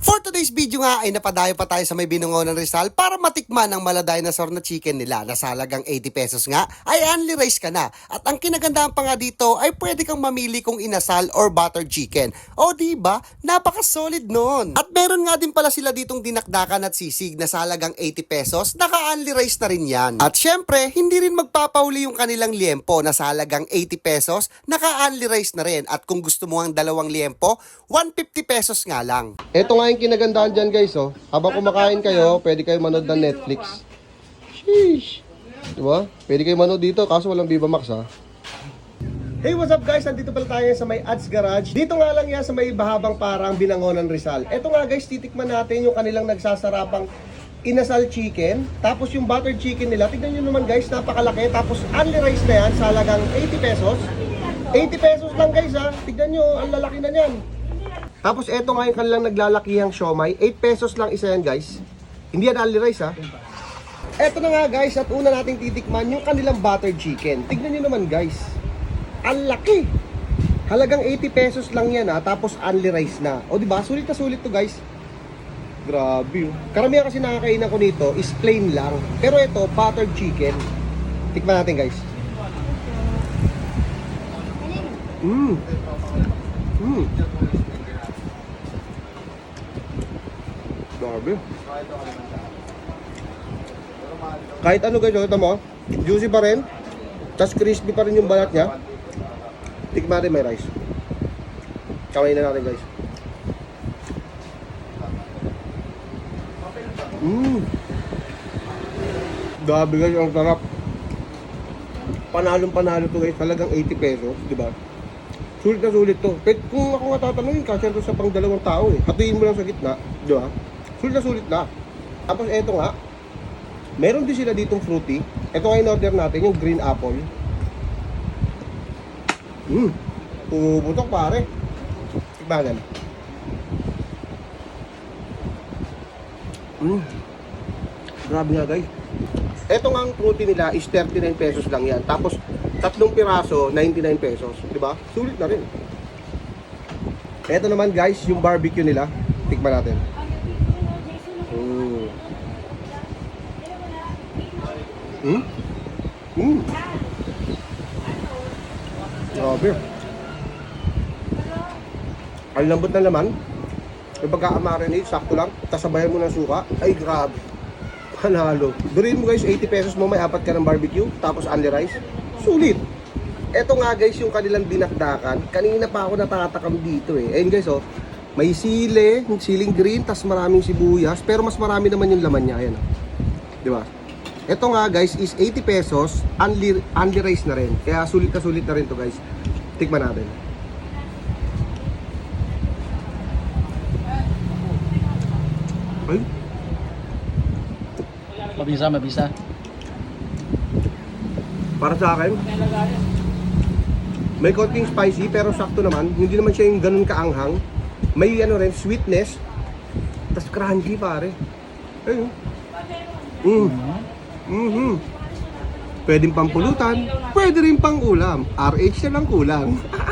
For today's video nga ay napadayo pa tayo sa may binungaw ng Rizal para matikman ang mala dinosaur na chicken nila na sa halagang 80 pesos nga ay only rice ka na. At ang kinagandahan pa nga dito ay pwede kang mamili kung inasal or buttered chicken. O di ba? Napaka-solid nun. At meron nga din pala sila ditong dinakdakan at sisig na sa halagang 80 pesos, naka-only rice na rin yan. At syempre, hindi rin magpapauli yung kanilang liempo na sa halagang 80 pesos, naka-only rice na rin. At kung gusto mo ang dalawang liempo, 150 pesos nga lang. Ito nga yung kinagandaan dyan guys, oh. Habang kumakain kayo, pwede kayo manood ng Netflix. Sheesh. Diba? Pwede kayo manood dito, kaso walang Viva Max, ha. Hey, what's up guys? Nandito pala tayo sa may Ads Garage. Dito nga lang yan sa may bahabang parang binangonan Rizal. Ito nga guys, titikman natin yung kanilang nagsasarapang inasal chicken. Tapos yung buttered chicken nila. Tignan nyo naman guys, napakalaki. Tapos only rice na yan sa halagang 80 pesos. 80 pesos lang guys ha. Tignan nyo, ang lalaki na yan. Tapos eto nga yung kanilang naglalakihang siomay. 8 pesos lang isa yan guys. Hindi yan only rice ha. Eto na nga guys, at una nating titikman yung kanilang buttered chicken. Tignan nyo naman guys. Ang laki! Halagang 80 pesos lang yan ha, tapos only rice na. O di ba sulit na sulit to guys. Grabe oh. Karamihan kasi nakakainan ko nito is plain lang. Pero ito, buttered chicken. Tikman natin guys. Mmm. Mmm. Grabe. Kahit ano guys, ito mo, juicy pa rin. Tapos crispy pa rin yung balat niya. Tikman natin may rice. Kamay na natin guys. Mmm. Grabe guys, ang sarap. Panalong panalo to guys, talagang 80 pesos, di ba? Sulit na sulit to. Pero kung ako nga tatanungin, kasya to sa pang dalawang tao eh. Hatuin mo lang sa gitna, di ba? Sulit na sulit na. Tapos eto nga, meron din sila ditong fruity. Ito nga in-order natin, yung green apple. Mmm, pumuputok pare. Tignan Mmm, grabe nga guys. Ito nga ang fruity nila is 39 pesos lang yan. Tapos, tatlong piraso, 99 pesos. Ba? Sulit na rin. Ito naman guys, yung barbecue nila. Tikman natin. Mm. Mm. Mm. Grabe. Ang lambot na naman. Yung pagka-marinate, sakto lang. Tapos sabayan mo ng suka. Ay, grabe. Panalo. Durin mo guys, 80 pesos mo, may apat ka ng barbecue. Tapos only rice. Sulit. Eto nga guys, yung kanilang dinakdakan. Kanina pa ako natatakam dito eh. Ayun guys, oh. May sili, siling green, tas maraming sibuyas. Pero mas marami naman yung laman niya. Ayan, oh. Di ba? Ito nga guys is 80 pesos, only, only rice na rin. Kaya sulit na sulit na rin to guys. Tikman natin. Ay, Mabisa, mabisa. para sa akin, may konting spicy pero sakto naman. Hindi naman siya yung ganun kaanghang. May ano rin, sweetness. tas crunchy pare. Ayun. Mm. Mm-hmm. Pwedeng pampulutan, pwede rin pang ulam. RH na lang kulang.